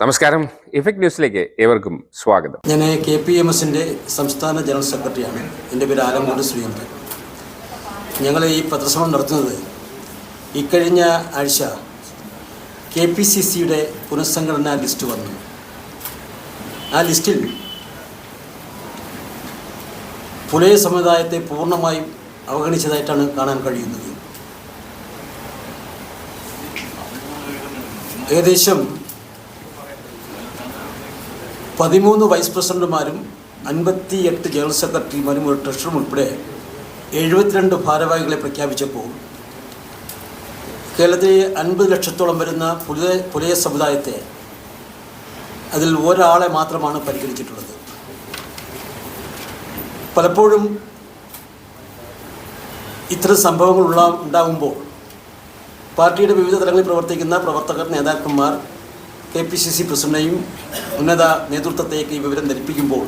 നമസ്കാരം. ഇഫക്ട് ന്യൂസിലേക്ക് ഏവർക്കും സ്വാഗതം. ഞാൻ കെ പി എം എസിന്റെ സംസ്ഥാന ജനറൽ സെക്രട്ടറിയാണ്. എന്റെ പേര് ആലങ്കോട് ശ്രീകണ്ഠൻ. ഞങ്ങൾ ഈ പത്രശ്രമം നടത്തുന്നത് ഇക്കഴിഞ്ഞ ആഴ്ച കെ പി സി സിയുടെ പുനഃസംഘടനാ ലിസ്റ്റ് വന്നു. ആ ലിസ്റ്റിൽ പുലയ സമുദായത്തെ പൂർണമായും അവഗണിച്ചതായിട്ടാണ് കാണാൻ കഴിയുന്നത്. ഏകദേശം പതിമൂന്ന് വൈസ് പ്രസിഡന്റുമാരും അൻപത്തി എട്ട് ജനറൽ സെക്രട്ടറിമാരും ഒരു ട്രഷറും ഉൾപ്പെടെ എഴുപത്തിരണ്ട് ഭാരവാഹികളെ പ്രഖ്യാപിച്ചപ്പോൾ കേരളത്തിലെ അൻപത് ലക്ഷത്തോളം വരുന്ന പുലയ പുലയ സമുദായത്തെ അതിൽ ഒരാളെ മാത്രമാണ് പരിഗണിച്ചിട്ടുള്ളത്. പലപ്പോഴും ഇത്തരം സംഭവങ്ങൾ ഉള്ള ഉണ്ടാകുമ്പോൾ പാർട്ടിയുടെ വിവിധ തലങ്ങളിൽ പ്രവർത്തിക്കുന്ന പ്രവർത്തകർ നേതാക്കന്മാർ കെ പി സി സി പ്രസിഡന്റിനെയും ഉന്നത നേതൃത്വത്തേക്ക് ഈ വിവരം ധരിപ്പിക്കുമ്പോൾ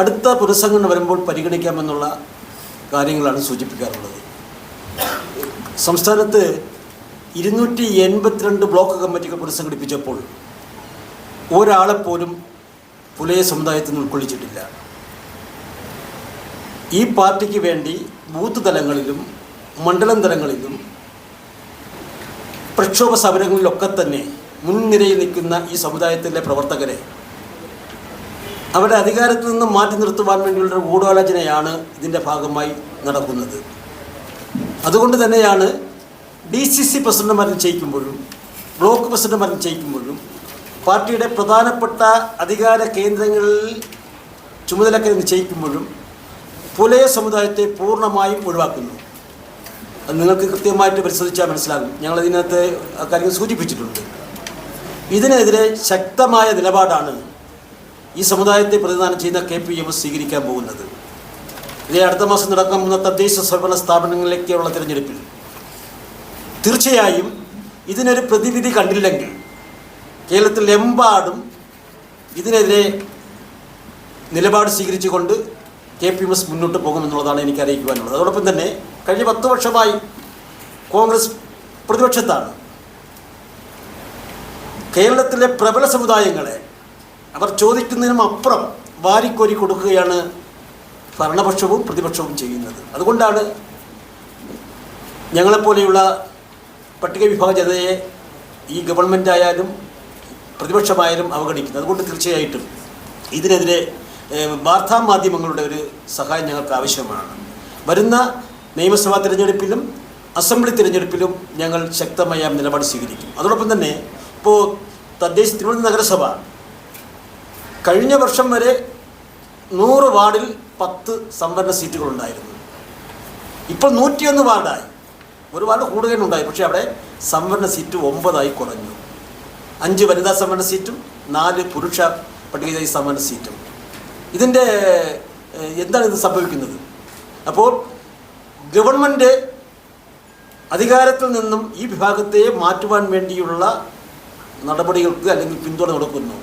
അടുത്ത പുനഃസംഘടന വരുമ്പോൾ പരിഗണിക്കാമെന്നുള്ള കാര്യങ്ങളാണ് സൂചിപ്പിക്കാറുള്ളത്. സംസ്ഥാനത്ത് ഇരുന്നൂറ്റി എൺപത്തിരണ്ട് ബ്ലോക്ക് കമ്മിറ്റികൾ പുനഃസംഘടിപ്പിച്ചപ്പോൾ ഒരാളെപ്പോലും പുലയ സമുദായത്തിൽ നിന്ന് ഉൾക്കൊള്ളിച്ചിട്ടില്ല. ഈ പാർട്ടിക്ക് വേണ്ടി ബൂത്ത് തലങ്ങളിലും മണ്ഡലം തലങ്ങളിലും പ്രക്ഷോഭ സമരങ്ങളിലൊക്കെ തന്നെ മുൻനിരയിൽ നിൽക്കുന്ന ഈ സമുദായത്തിലെ പ്രവർത്തകരെ അവരുടെ അധികാരത്തിൽ നിന്ന് മാറ്റി നിർത്തുവാൻ വേണ്ടിയുള്ള ഗൂഢാലോചനയാണ് ഇതിന്റെ ഭാഗമായി നടക്കുന്നത്. അതുകൊണ്ട് തന്നെയാണ് ഡി സി സി പ്രസിഡന്റുമാർ നിശ്ചയിക്കുമ്പോഴും ബ്ലോക്ക് പ്രസിഡന്റുമാർ നിശ്ചയിക്കുമ്പോഴും പാർട്ടിയുടെ പ്രധാനപ്പെട്ട അധികാര കേന്ദ്രങ്ങളിൽ ചുമതലക്കാരെ നിശ്ചയിക്കുമ്പോഴും പുലയ സമുദായത്തെ പൂർണമായും ഒഴിവാക്കുന്നു. അത് നിങ്ങൾക്ക് കൃത്യമായിട്ട് പരിശോധിച്ചാൽ മനസ്സിലാകും. ഞങ്ങൾ ഇതിനകത്ത് കാര്യങ്ങൾ സൂചിപ്പിച്ചിട്ടുണ്ട്. ഇതിനെതിരെ ശക്തമായ നിലപാടാണ് ഈ സമുദായത്തെ പ്രതിദാനം ചെയ്യുന്ന കെ പി എം സ്വീകരിക്കാൻ പോകുന്നത്. ഇതേ അടുത്ത മാസം നടക്കാൻ പോകുന്ന തദ്ദേശ സ്വയംഭരണ സ്ഥാപനങ്ങളിലേക്കുള്ള തിരഞ്ഞെടുപ്പിൽ. തീർച്ചയായും ഇതിനൊരു പ്രതിവിധി കണ്ടില്ലെങ്കിൽ കേരളത്തിലെമ്പാടും ഇതിനെതിരെ നിലപാട് സ്വീകരിച്ചുകൊണ്ട് കെ പി എം എസ് മുന്നോട്ട് പോകുമെന്നുള്ളതാണ് എനിക്ക് അറിയിക്കുവാനുള്ളത്. അതോടൊപ്പം തന്നെ കഴിഞ്ഞ പത്ത് വർഷമായി കോൺഗ്രസ് പ്രതിപക്ഷത്താണ്. കേരളത്തിലെ പ്രബല സമുദായങ്ങളെ അവർ ചോദിക്കുന്നതിനും അപ്പുറം വാരിക്കോരി കൊടുക്കുകയാണ് ഭരണപക്ഷവും പ്രതിപക്ഷവും ചെയ്യുന്നത്. അതുകൊണ്ടാണ് ഞങ്ങളെപ്പോലെയുള്ള പട്ടിക വിഭാഗ ജനതയെ ഈ ഗവൺമെന്റ് ആയാലും പ്രതിപക്ഷമായാലും അവഗണിക്കുന്നത്. അതുകൊണ്ട് തീർച്ചയായിട്ടും ഇതിനെതിരെ വാർത്താ മാധ്യമങ്ങളുടെ ഒരു സഹായം ഞങ്ങൾക്ക് ആവശ്യമാണ്. വരുന്ന നിയമസഭാ തിരഞ്ഞെടുപ്പിലും അസംബ്ലി തിരഞ്ഞെടുപ്പിലും ഞങ്ങൾ ശക്തമായ നിലപാട് സ്വീകരിക്കും. അതോടൊപ്പം തന്നെ ഇപ്പോൾ തദ്ദേശ തിരുവനന്തപുരം നഗരസഭ കഴിഞ്ഞ വർഷം വരെ നൂറ് വാർഡിൽ പത്ത് സംവരണ സീറ്റുകളുണ്ടായിരുന്നു. ഇപ്പോൾ നൂറ്റിയൊന്ന് വാർഡായി. ഒരു വാർഡ് കൂടുതലുണ്ടായി. പക്ഷേ അവിടെ സംവരണ സീറ്റ് ഒമ്പതായി കുറഞ്ഞു. അഞ്ച് വനിതാ സംവരണ സീറ്റും നാല് പുരുഷ പട്ടികജാതി സംവരണ സീറ്റും. ഇതിന്റെ എന്താണ് ഇത് സംഭവിക്കുന്നത്? അപ്പോൾ ഗവൺമെന്റ് അധികാരത്തിൽ നിന്നും ഈ വിഭാഗത്തെ മാറ്റുവാൻ വേണ്ടിയുള്ള നടപടികൾക്ക് അല്ലെങ്കിൽ പിന്തുണ കൊടുക്കുന്നു.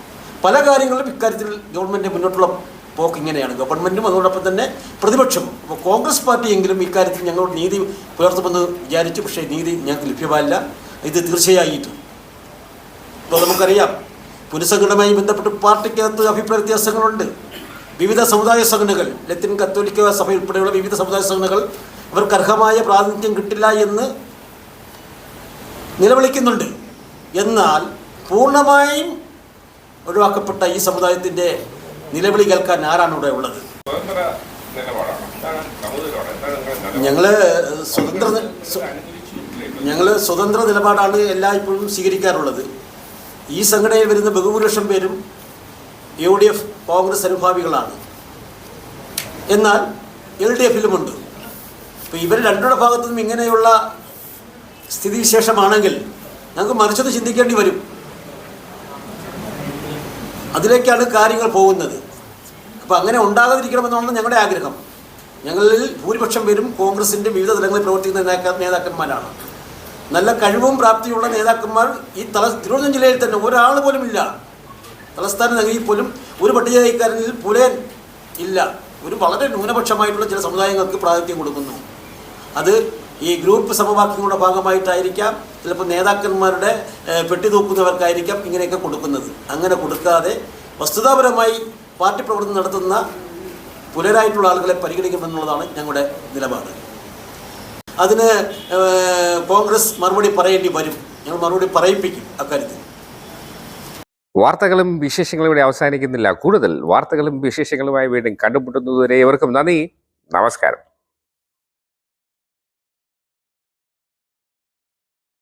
പല കാര്യങ്ങളിലും ഇക്കാര്യത്തിൽ ഗവൺമെന്റ് മുന്നോട്ടുള്ള പോക്ക് ഇങ്ങനെയാണ്. ഗവൺമെന്റും അതോടൊപ്പം തന്നെ പ്രതിപക്ഷം അപ്പോൾ കോൺഗ്രസ് പാർട്ടിയെങ്കിലും ഇക്കാര്യത്തിൽ ഞങ്ങളോട് നീതി പുലർത്തുമെന്ന് വിചാരിച്ചു. പക്ഷേ നീതി ഞങ്ങൾക്ക് ലഭ്യമല്ല ഇത് തീർച്ചയായിട്ടും. ഇപ്പോൾ നമുക്കറിയാം പുനഃസംഘടനയുമായി ബന്ധപ്പെട്ട് പാർട്ടിക്കകത്ത് അഭിപ്രായ വ്യത്യാസങ്ങളുണ്ട്. വിവിധ സമുദായ സംഘടനകൾ ലത്തിൻ കത്തോലിക്ക സഭ ഉൾപ്പെടെയുള്ള വിവിധ സമുദായ സംഘടനകൾ അവർക്ക് അർഹമായ പ്രാതിനിധ്യം കിട്ടില്ല എന്ന് നിലവിളിക്കുന്നുണ്ട്. എന്നാൽ പൂർണമായും ഒഴിവാക്കപ്പെട്ട ഈ സമുദായത്തിന്റെ നിലവിളി കേൾക്കാൻ ആരാണ് ഇവിടെ ഉള്ളത്? ഞങ്ങൾ സ്വതന്ത്ര ഞങ്ങൾ സ്വതന്ത്ര നിലപാടാണ് എല്ലായ്പ്പോഴും സ്വീകരിക്കാറുള്ളത്. ഈ സംഘടനയിൽ വരുന്ന ബഹുഭൂരിപക്ഷം പേരും യു ഡി എഫ് കോൺഗ്രസ് അനുഭാവികളാണ്. എന്നാൽ എൽ ഡി എഫിലുമുണ്ട്. ഇപ്പോൾ ഇവർ രണ്ടുടെ ഭാഗത്തു നിന്നും ഇങ്ങനെയുള്ള സ്ഥിതിവിശേഷമാണെങ്കിൽ ഞങ്ങൾക്ക് മറിച്ചത് ചിന്തിക്കേണ്ടി വരും. അതിലേക്കാണ് കാര്യങ്ങൾ പോകുന്നത്. അപ്പോൾ അങ്ങനെ ഉണ്ടാകാതിരിക്കണമെന്നാണ് ഞങ്ങളുടെ ആഗ്രഹം. ഞങ്ങളിൽ ഭൂരിപക്ഷം പേരും കോൺഗ്രസിന്റെ വിവിധ തലങ്ങളിൽ പ്രവർത്തിക്കുന്ന നേതാക്ക നേതാക്കന്മാരാണ്. നല്ല കഴിവും പ്രാപ്തിയുള്ള നേതാക്കന്മാർ ഈ തല തിരുവനന്തപുരം ജില്ലയിൽ തന്നെ ഒരാൾ പോലും ഇല്ല. തലസ്ഥാന നഗരിയിൽ പോലും ഒരു പട്ടികജാതിക്കാരനിൽ പുലയൻ ഇല്ല. ഒരു വളരെ ന്യൂനപക്ഷമായിട്ടുള്ള ചില സമുദായങ്ങൾക്ക് പ്രാതിനിധ്യം കൊടുക്കുന്നു. അത് ഈ ഗ്രൂപ്പ് സമവാക്യങ്ങളുടെ ഭാഗമായിട്ടായിരിക്കാം ചിലപ്പോൾ നേതാക്കന്മാരുടെ പെട്ടിതൂക്കുന്നവർക്കായിരിക്കാം പെട്ടി തൂക്കുന്നവർക്കായിരിക്കാം ഇങ്ങനെയൊക്കെ കൊടുക്കുന്നത്. അങ്ങനെ കൊടുക്കാതെ വസ്തുതാപരമായി പാർട്ടി പ്രവർത്തനം നടത്തുന്ന പുലരായിട്ടുള്ള ആളുകളെ പരിഗണിക്കുമെന്നുള്ളതാണ് ഞങ്ങളുടെ നിലപാട്. അതിന് കോൺഗ്രസ് മറുപടി പറയേണ്ടി വരും. ഞങ്ങൾ മറുപടി പറയിപ്പിക്കും അക്കാര്യത്തിൽ. വാർത്തകളും വിശേഷങ്ങളും ഇവിടെ അവസാനിക്കുന്നില്ല. കൂടുതൽ വാർത്തകളും വിശേഷങ്ങളുമായി വീണ്ടും കണ്ടുമുട്ടുന്നതുവരെ ഇവർക്കും നന്ദി. നമസ്കാരം.